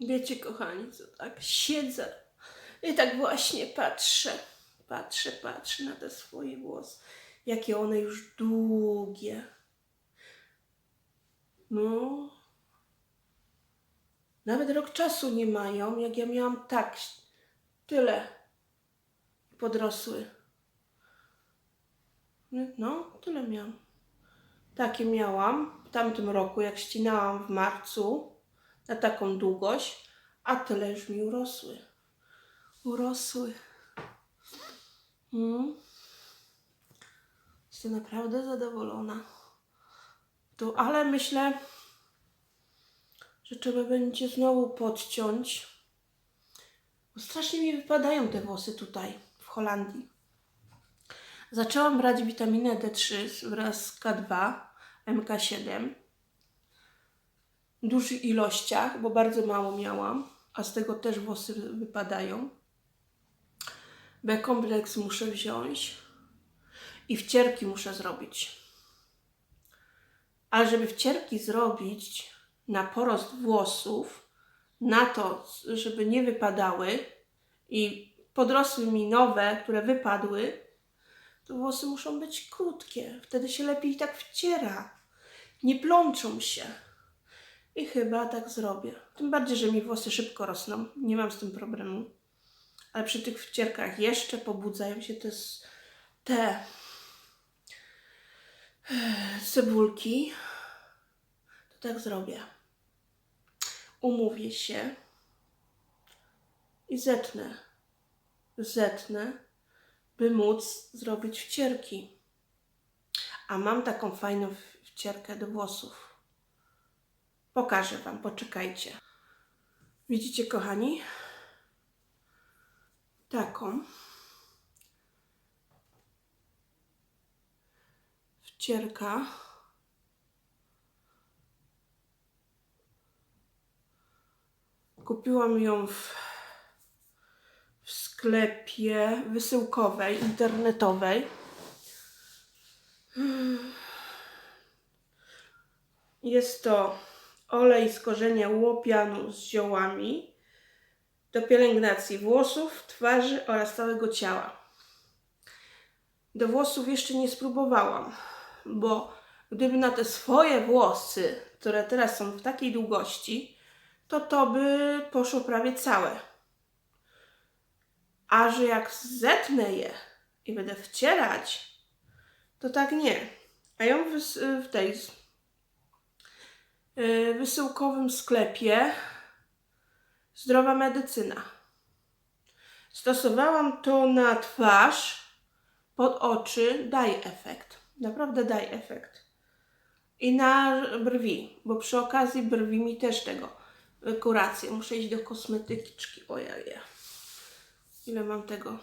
Wiecie, kochani, co tak siedzę i tak właśnie patrzę, patrzę, patrzę na te swoje włosy, jakie one już długie. No, nawet rok czasu nie mają, jak ja miałam tak, tyle podrosły. No, tyle miałam. Takie miałam w tamtym roku, jak ścinałam w marcu na taką długość, a tyle już mi urosły. Urosły. Mm. Jestem naprawdę zadowolona. Tu, ale myślę, że trzeba będzie znowu podciąć. Bo strasznie mi wypadają te włosy tutaj, w Holandii. Zaczęłam brać witaminę D3 wraz z K2, MK7 w dużych ilościach, bo bardzo mało miałam, a z tego też włosy wy- wypadają. B-kompleks muszę wziąć i wcierki muszę zrobić. Ale żeby wcierki zrobić na porost włosów, na to, żeby nie wypadały i podrosły mi nowe, które wypadły, to włosy muszą być krótkie. Wtedy się lepiej tak wciera. Nie plączą się. I chyba tak zrobię. Tym bardziej, że mi włosy szybko rosną. Nie mam z tym problemu. Ale przy tych wcierkach jeszcze pobudzają się te, te e, cebulki. To tak zrobię. Umówię się i zetnę. Zetnę by móc zrobić wcierki. A mam taką fajną wcierkę do włosów. Pokażę Wam, poczekajcie. Widzicie, kochani? Taką. Wcierka. Kupiłam ją w w sklepie wysyłkowej, internetowej. Jest to olej z korzenia łopianu z ziołami do pielęgnacji włosów, twarzy oraz całego ciała. Do włosów jeszcze nie spróbowałam, bo gdyby na te swoje włosy, które teraz są w takiej długości, to to by poszło prawie całe. A że jak zetnę je i będę wcierać, to tak nie. A ją wys- w tej wysyłkowym sklepie Zdrowa Medycyna. Stosowałam to na twarz, pod oczy, daje efekt. Naprawdę daje efekt. I na brwi, bo przy okazji brwi mi też tego y, kurację. Muszę iść do kosmetyczki. Ojej. Ile mam tego?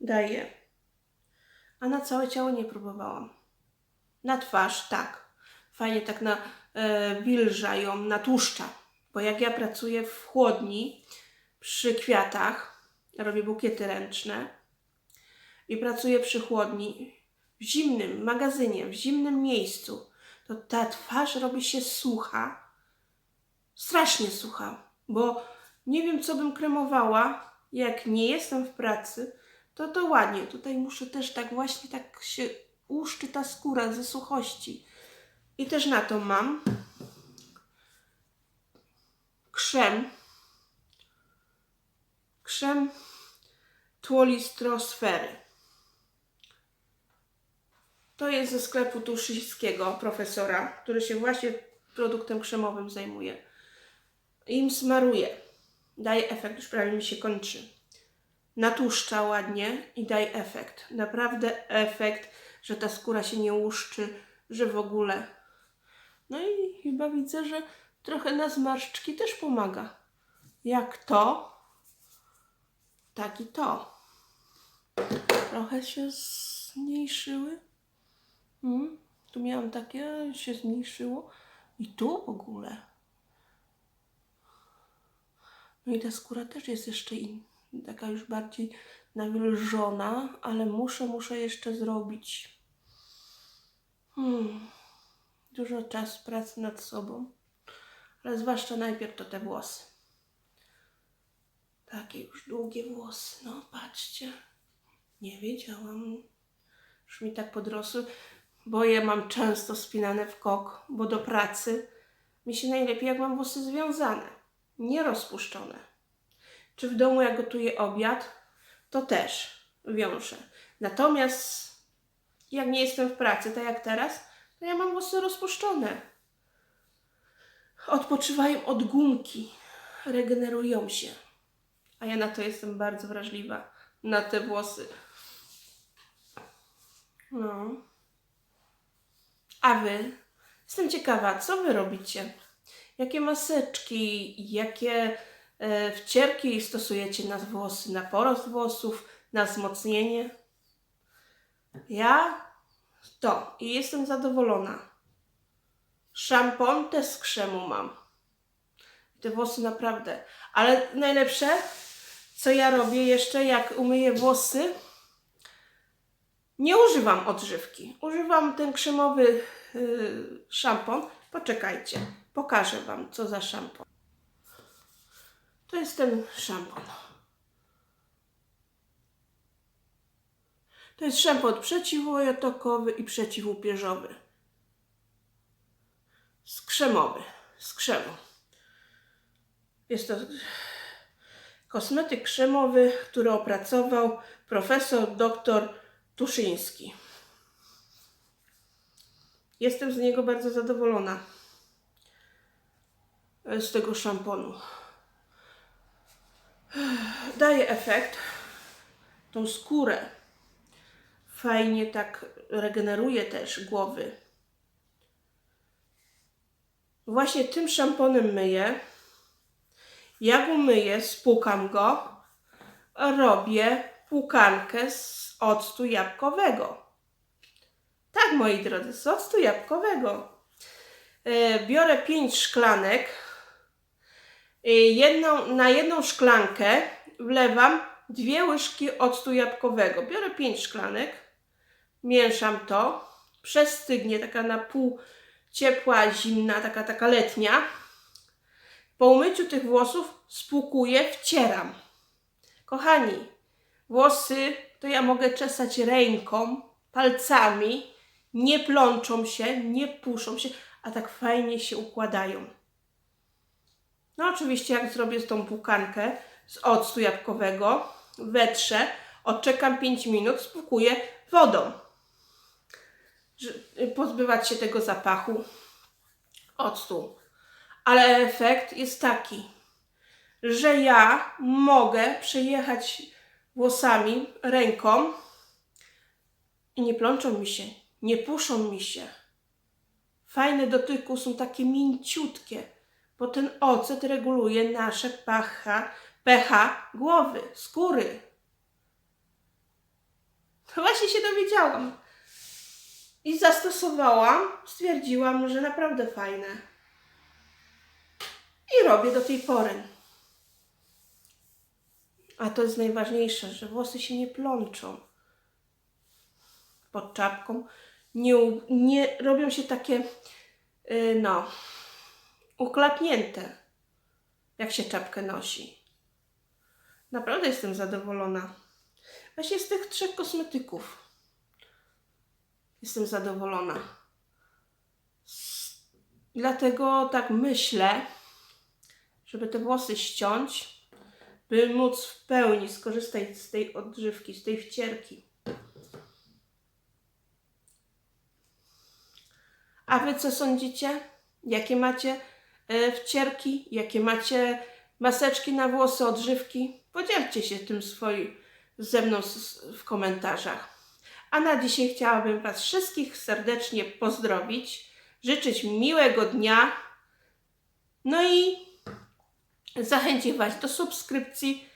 Daję. A na całe ciało nie próbowałam. Na twarz tak. Fajnie tak na e, wilża ją natłuszcza. Bo jak ja pracuję w chłodni przy kwiatach, robię bukiety ręczne i pracuję przy chłodni w zimnym magazynie, w zimnym miejscu, to ta twarz robi się sucha strasznie sucha, bo nie wiem, co bym kremowała. Jak nie jestem w pracy, to to ładnie. Tutaj muszę też tak właśnie tak się łuszczy ta skóra ze suchości. I też na to mam krzem. Krzem tłolistrosfery. To jest ze sklepu Tuszyńskiego, profesora, który się właśnie produktem krzemowym zajmuje im smaruję. Daje efekt, już prawie mi się kończy. Natłuszcza ładnie i daje efekt. Naprawdę efekt, że ta skóra się nie łuszczy, że w ogóle. No i chyba widzę, że trochę na zmarszczki też pomaga. Jak to, tak i to. Trochę się zmniejszyły. Mm, tu miałam takie, się zmniejszyło. I tu w ogóle. No i ta skóra też jest jeszcze in, taka już bardziej nawilżona, ale muszę, muszę jeszcze zrobić. Hmm. dużo czasu pracy nad sobą, ale zwłaszcza najpierw to te włosy. Takie już długie włosy, no patrzcie. Nie wiedziałam. Już mi tak podrosły, bo je mam często spinane w kok, bo do pracy mi się najlepiej jak mam włosy związane, nie rozpuszczone. Czy w domu jak gotuję obiad, to też wiążę. Natomiast jak nie jestem w pracy, tak jak teraz, to ja mam włosy rozpuszczone. Odpoczywają od gumki, regenerują się. A ja na to jestem bardzo wrażliwa, na te włosy. No. A wy? Jestem ciekawa, co wy robicie? Jakie maseczki, jakie wcierki stosujecie na włosy, na porost włosów, na wzmocnienie? Ja to i jestem zadowolona. Szampon też z krzemu mam. Te włosy naprawdę. Ale najlepsze, co ja robię jeszcze, jak umyję włosy, nie używam odżywki. Używam ten krzemowy yy, szampon. Poczekajcie, pokażę Wam, co za szampon. Jest ten szampon. To jest szampon przeciwojotokowy i przeciwupierzowy. Skrzemowy. Z krzemu. Jest to kosmetyk krzemowy, który opracował profesor dr Tuszyński. Jestem z niego bardzo zadowolona. Z tego szamponu. Daje efekt. Tą skórę. Fajnie tak regeneruje też głowy. Właśnie tym szamponem myję. Jak umyję, spłukam go, robię płukankę z octu jabłkowego. Tak, moi drodzy, z octu jabłkowego. E, Biorę pięć szklanek. E, Jedną, na jedną szklankę wlewam dwie łyżki octu jabłkowego. Biorę pięć szklanek, mieszam to, przestygnie, taka na pół ciepła, zimna, taka, taka letnia. Po umyciu tych włosów spłukuję, wcieram. Kochani, włosy to ja mogę czesać ręką, palcami, nie plączą się, nie puszą się, a tak fajnie się układają. No oczywiście jak zrobię tą pukankę z octu jabłkowego, wetrzę, odczekam 5 minut, spłukuję wodą. Że- Pozbywać się tego zapachu octu. Ale efekt jest taki, że ja mogę przejechać włosami, ręką i nie plączą mi się, nie puszą mi się. Fajne dotyku są takie mięciutkie, bo ten ocet reguluje nasze pH, pH głowy, skóry. To właśnie się dowiedziałam. I zastosowałam, stwierdziłam, że naprawdę fajne. I robię do tej pory. A to jest najważniejsze, że włosy się nie plączą pod czapką. Nie, nie robią się takie, yy, no, uklapnięte, jak się czapkę nosi. Naprawdę jestem zadowolona. Właśnie z tych trzech kosmetyków jestem zadowolona. Dlatego tak myślę, żeby te włosy ściąć, by móc w pełni skorzystać z tej odżywki, z tej wcierki. A wy co sądzicie? Jakie macie wcierki? Jakie macie maseczki na włosy, odżywki? Podzielcie się tym swoim ze mną w komentarzach. A na dzisiaj chciałabym Was wszystkich serdecznie pozdrowić, życzyć miłego dnia, no i zachęcić Was do subskrypcji,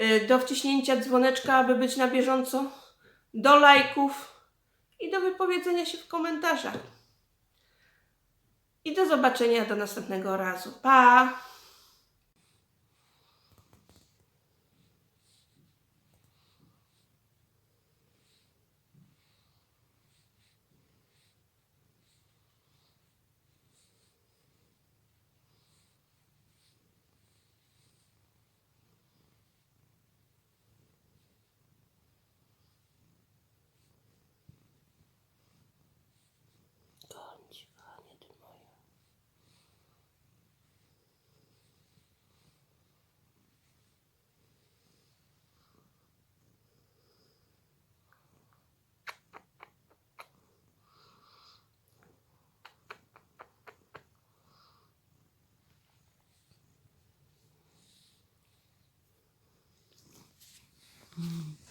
y, do wciśnięcia dzwoneczka, aby być na bieżąco, do lajków i do wypowiedzenia się w komentarzach. I do zobaczenia do następnego razu. Pa! 嗯。